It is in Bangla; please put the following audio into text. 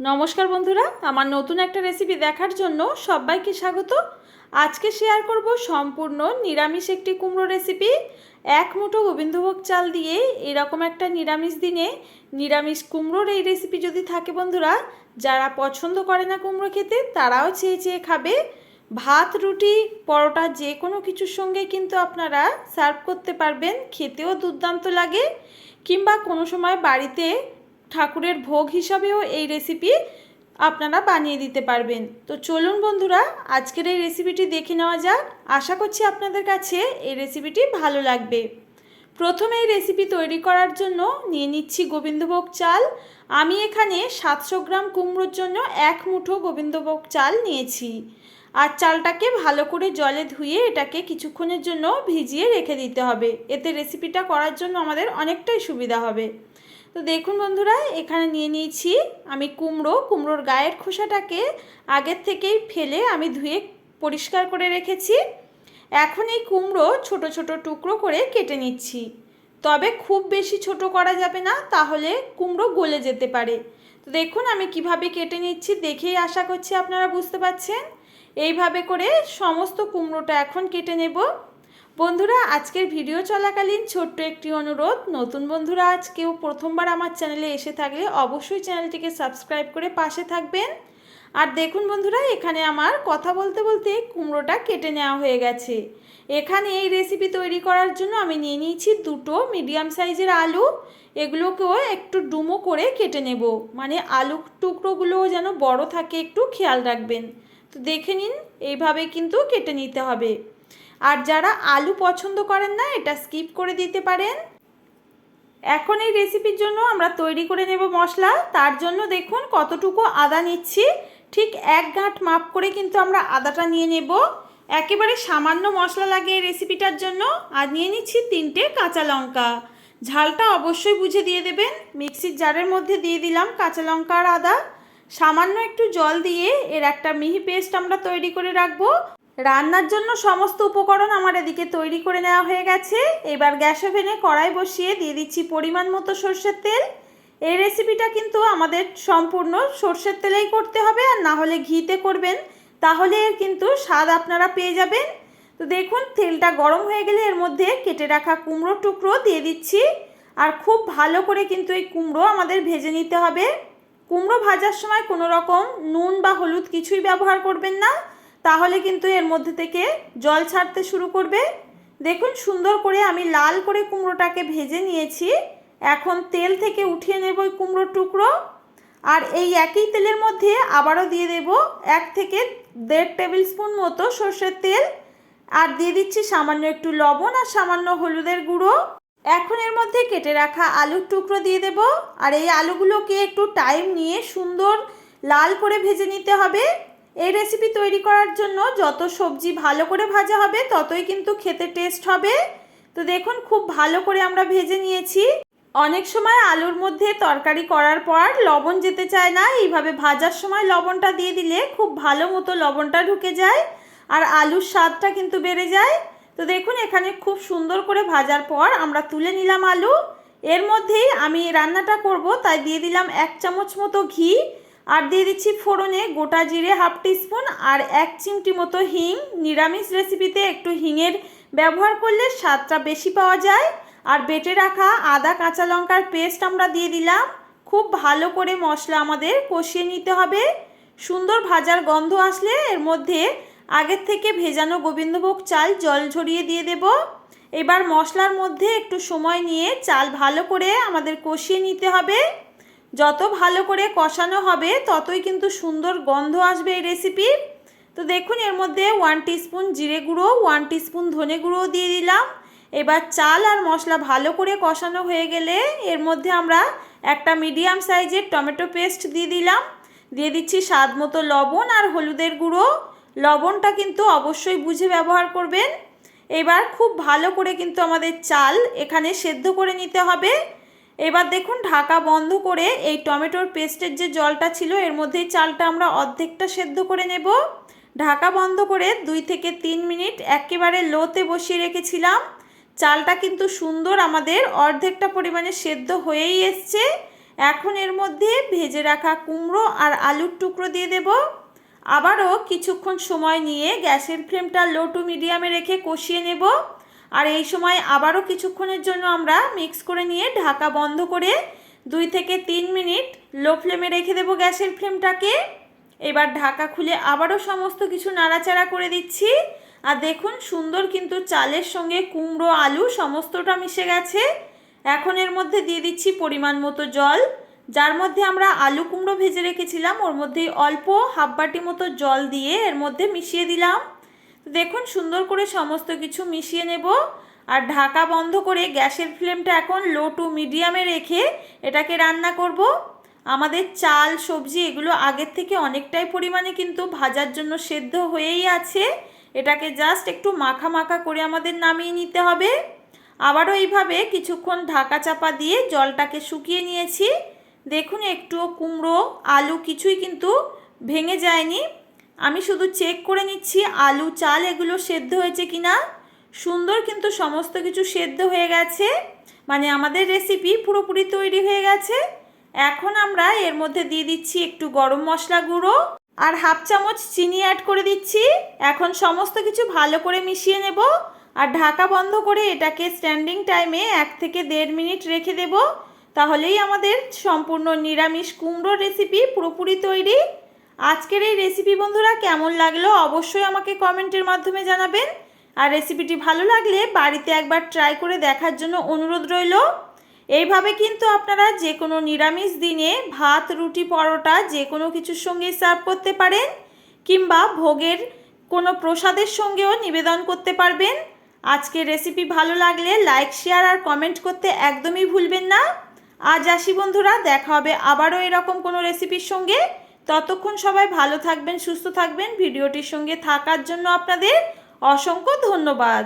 নমস্কার বন্ধুরা, আমার নতুন একটা রেসিপি দেখার জন্য সবাইকে স্বাগত। আজকে শেয়ার করব সম্পূর্ণ নিরামিষ একটি কুমড়ো রেসিপি এক মুঠো গোবিন্দভোগ চাল দিয়ে এরকম একটা নিরামিষ দিনে নিরামিষ কুমড়োর এই রেসিপি যদি থাকে বন্ধুরা, যারা পছন্দ করে না কুমড়ো খেতে, তারাও চেয়ে চেয়ে খাবে। ভাত, রুটি, পরোটা যে কোনো কিছুর সঙ্গে কিন্তু আপনারা সার্ভ করতে পারবেন, খেতেও দুর্দান্ত লাগে। কিংবা কোনো সময় বাড়িতে ঠাকুরের ভোগ হিসাবেও এই রেসিপি আপনারা বানিয়ে দিতে পারবেন। তো চলুন বন্ধুরা, আজকের এই রেসিপিটি দেখে নেওয়া যাক। আশা করছি আপনাদের কাছে এই রেসিপিটি ভালো লাগবে। প্রথমে এই রেসিপি তৈরি করার জন্য নিয়ে নিচ্ছি গোবিন্দভোগ চাল। আমি এখানে সাতশো গ্রাম কুমড়োর জন্য এক মুঠো গোবিন্দভোগ চাল নিয়েছি। আর চালটাকে ভালো করে জলে ধুয়ে এটাকে কিছুক্ষণের জন্য ভিজিয়ে রেখে দিতে হবে। এতে রেসিপিটা করার জন্য আমাদের অনেকটাই সুবিধা হবে। তো দেখুন বন্ধুরা, এখানে নিয়ে নিয়েছি আমি কুমড়ো। কুমড়োর গায়ের খোসাটাকে আগের থেকেই ফেলে আমি ধুয়ে পরিষ্কার করে রেখেছি। এখন এই কুমড়ো ছোট ছোট টুকরো করে কেটে নিচ্ছি। তবে খুব বেশি ছোট করা যাবে না, তাহলে কুমড়ো গলে যেতে পারে। তো দেখুন আমি কীভাবে কেটে নিচ্ছি, দেখেই আশা করছি আপনারা বুঝতে পারছেন। এইভাবে করে সমস্ত কুমড়োটা এখন কেটে নেব। বন্ধুরা, আজকের ভিডিও চলাকালীন ছোট্ট একটি অনুরোধ। নতুন বন্ধুরা আজ কেউ প্রথমবার আমার চ্যানেলে এসে থাকলে অবশ্যই চ্যানেলটিকে সাবস্ক্রাইব করে পাশে থাকবেন। আর দেখুন বন্ধুরা, এখানে আমার কথা বলতে বলতে কুমড়োটা কেটে নেওয়া হয়ে গেছে। এখানে এই রেসিপি তৈরি করার জন্য আমি নিয়ে নিয়েছি দুটো মিডিয়াম সাইজের আলু। এগুলোকেও একটু ডুমো করে কেটে নেব। মানে আলু টুকরোগুলোও যেন বড় থাকে, একটু খেয়াল রাখবেন। তো দেখে নিন, এইভাবে কিন্তু কেটে নিতে হবে। আর যারা আলু পছন্দ করেন না, এটা স্কিপ করে দিতে পারেন। এখন এই রেসিপির জন্য আমরা তৈরি করে নেব মশলা। তার জন্য দেখুন কতটুকু আদা নিচ্ছি। ঠিক এক গাঁট মাপ করে কিন্তু আমরা আদাটা নিয়ে নেব। একেবারে সামান্য মশলা লাগে এই রেসিপিটার জন্য আর নিয়ে নিচ্ছি তিনটে কাঁচা লঙ্কা। ঝালটা অবশ্যই বুঝে দিয়ে দেবেন। মিক্সির জারের মধ্যে দিয়ে দিলাম কাঁচা লঙ্কা আর আদা। সামান্য একটু জল দিয়ে এর একটা মিহি পেস্ট আমরা তৈরি করে রাখব। রান্নার জন্য সমস্ত উপকরণ আমার এদিকে তৈরি করে নেওয়া হয়ে গেছে। এবার গ্যাস ওভেনে কড়াই বসিয়ে দিয়ে দিচ্ছি পরিমাণ মতো সর্ষের তেল। এই রেসিপিটা কিন্তু আমাদের সম্পূর্ণ সর্ষের তেলেই করতে হবে, আর না হলে ঘিতে করবেন। তাহলে এর কিন্তু স্বাদ আপনারা পেয়ে যাবেন। তো দেখুন, তেলটা গরম হয়ে গেলে এর মধ্যে কেটে রাখা কুমড়ো টুকরো দিয়ে দিচ্ছি। আর খুব ভালো করে কিন্তু এই কুমড়ো আমাদের ভেজে নিতে হবে। কুমড়ো ভাজার সময় কোনো রকম নুন বা হলুদ কিছুই ব্যবহার করবেন না। তাহলে কিন্তু এর মধ্যে থেকে জল ছাড়তে শুরু করবে। দেখুন সুন্দর করে আমি লাল করে কুমড়োটাকে ভেজে নিয়েছি। এখন তেল থেকে উঠিয়ে নেব ওই কুমড়োর টুকরো। আর এই একই তেলের মধ্যে আবারও দিয়ে দেব এক থেকে দেড় টেবিল স্পুন মতো সর্ষের তেল। আর দিয়ে দিচ্ছি সামান্য একটু লবণ আর সামান্য হলুদের গুঁড়ো। এখন এর মধ্যে কেটে রাখা আলুর টুকরো দিয়ে দেব। আর এই আলুগুলোকে একটু টাইম নিয়ে সুন্দর লাল করে ভেজে নিতে হবে। এই রেসিপি তৈরি করার জন্য যত সবজি ভালো করে ভাজা হবে, ততই কিন্তু খেতে টেস্ট হবে। তো দেখুন, খুব ভালো করে আমরা ভেজে নিয়েছি। অনেক সময় আলুর মধ্যে তরকারি করার পর লবণ যেতে চায় না, এইভাবে ভাজার সময় লবণটা দিয়ে দিলে খুব ভালো মতো লবণটা ঢুকে যায় আর আলুর স্বাদটা কিন্তু বেড়ে যায়। তো দেখুন, এখানে খুব সুন্দর করে ভাজার পর আমরা তুলে নিলাম আলু। এর মধ্যেই আমি রান্নাটা করব, তাই দিয়ে দিলাম এক চামচ মতো ঘি। আর দিয়ে দিচ্ছি ফোড়নে গোটা জিরে হাফ টিস্পুন আর এক চিমটি মতো হিং। নিরামিষ রেসিপিতে একটু হিংয়ের ব্যবহার করলে স্বাদটা বেশি পাওয়া যায়। আর বেটে রাখা আদা কাঁচা লঙ্কার পেস্ট আমরা দিয়ে দিলাম। খুব ভালো করে মশলা আমাদের কষিয়ে নিতে হবে। সুন্দর ভাজার গন্ধ আসলে এর মধ্যে আগের থেকে ভেজানো গোবিন্দভোগ চাল জল ঝরিয়ে দিয়ে দেব। এবার মশলার মধ্যে একটু সময় নিয়ে চাল ভালো করে আমাদের কষিয়ে নিতে হবে। যত ভালো করে কষানো হবে, ততই কিন্তু সুন্দর গন্ধ আসবে এই রেসিপির তো দেখুন, এর মধ্যে ওয়ান টিস্পুন জিরে গুঁড়ো ওয়ান টিস্পুন ধনে গুঁড়ো দিয়ে দিলাম। এবার চাল আর মশলা ভালো করে কষানো হয়ে গেলে এর মধ্যে আমরা একটা মিডিয়াম সাইজের টমেটো পেস্ট দিয়ে দিলাম। দিয়ে দিচ্ছি স্বাদ মতো লবণ আর হলুদের গুঁড়ো। লবণটা কিন্তু অবশ্যই বুঝে ব্যবহার করবেন। এবার খুব ভালো করে কিন্তু আমাদের চাল এখানে সেদ্ধ করে নিতে হবে। এবার দেখুন, ঢাকা বন্ধ করে এই টমেটোর পেস্টের যে জলটা ছিল, এর মধ্যেই চালটা আমরা অর্ধেকটা সেদ্ধ করে নেব। ঢাকা বন্ধ করে দুই থেকে তিন মিনিট একেবারে লোতে বসিয়ে রেখেছিলাম। চালটা কিন্তু সুন্দর আমাদের অর্ধেকটা পরিমাণে সেদ্ধ হয়েই এসছে। এখন এর মধ্যে ভেজে রাখা কুমড়ো আর আলুর টুকরো দিয়ে দেব। আবারও কিছুক্ষণ সময় নিয়ে গ্যাসের ফ্লেমটা লো টু মিডিয়ামে রেখে কষিয়ে নেব। আর এই সময় আবারও কিছুক্ষণের জন্য আমরা মিক্স করে নিয়ে ঢাকা বন্ধ করে দুই থেকে তিন মিনিট লো ফ্লেমে রেখে দেবো গ্যাসের ফ্লেমটাকে এবার ঢাকা খুলে আবারও সমস্ত কিছু নাড়াচাড়া করে দিচ্ছি। আর দেখুন সুন্দর কিন্তু চালের সঙ্গে কুমড়ো, আলু সমস্তটা মিশে গেছে। এখন এর মধ্যে দিয়ে দিচ্ছি পরিমাণ মতো জল। যার মধ্যে আমরা আলু কুমড়ো ভেজে রেখেছিলাম, ওর মধ্যে অল্প হাফ বাটি মতো জল দিয়ে এর মধ্যে মিশিয়ে দিলাম। দেখুন, সুন্দর করে সমস্ত কিছু মিশিয়ে নেব। আর ঢাকা বন্ধ করে গ্যাসের ফ্লেমটা এখন লো টু মিডিয়ামে রেখে এটাকে রান্না করব। আমাদের চাল, সবজি এগুলো আগের থেকে অনেকটাই পরিমাণে কিন্তু ভাজার জন্য সেদ্ধ হয়েই আছে। এটাকে জাস্ট একটু মাখা মাখা করে আমাদের নামিয়ে নিতে হবে। আবারও এইভাবে কিছুক্ষণ ঢাকা চাপা দিয়ে জলটাকে শুকিয়ে নিয়েছি। দেখুন একটু কুমড়ো, আলু কিছুই কিন্তু ভেঙে যায়নি। আমি শুধু চেক করে নিচ্ছি, আলু, চাল, এগুলো সেদ্ধ হয়েছে কি না সুন্দর কিন্তু সমস্ত কিছু সেদ্ধ হয়ে গেছে। মানে আমাদের রেসিপি পুরোপুরি তৈরি হয়ে গেছে। এখন আমরা এর মধ্যে দিয়ে দিচ্ছি একটু গরম মশলা গুঁড়ো আর হাফ চামচ চিনি অ্যাড করে দিচ্ছি। এখন সমস্ত কিছু ভালো করে মিশিয়ে নেব আর ঢাকা বন্ধ করে এটাকে স্ট্যান্ডিং টাইমে এক থেকে দেড় মিনিট রেখে দেব। তাহলেই আমাদের সম্পূর্ণ নিরামিষ কুমড়োর রেসিপি পুরোপুরি তৈরি। আজকের এই রেসিপি বন্ধুরা কেমন লাগল অবশ্যই আমাকে কমেন্টের মাধ্যমে জানাবেন। আর রেসিপিটি ভালো লাগলে বাড়িতে একবার ট্রাই করে দেখার জন্য অনুরোধ রইল। এইভাবে কিন্তু আপনারা যে কোনো নিরামিষ দিনে ভাত, রুটি, পরোটা যে কোনো কিছুর সঙ্গে সার্ভ করতে পারেন কিংবা ভোগের কোনো প্রসাদের সঙ্গেও নিবেদন করতে পারবেন। আজকের রেসিপি ভালো লাগলে লাইক শেয়ার আর কমেন্ট করতে একদমই ভুলবেন না। আজ আসি বন্ধুরা, দেখা হবে আবারও এরকম কোনো রেসিপির সঙ্গে। ততক্ষণ সবাই ভালো থাকবেন সুস্থ থাকবেন। ভিডিওটির সঙ্গে থাকার জন্য আপনাদের অসংখ্য ধন্যবাদ।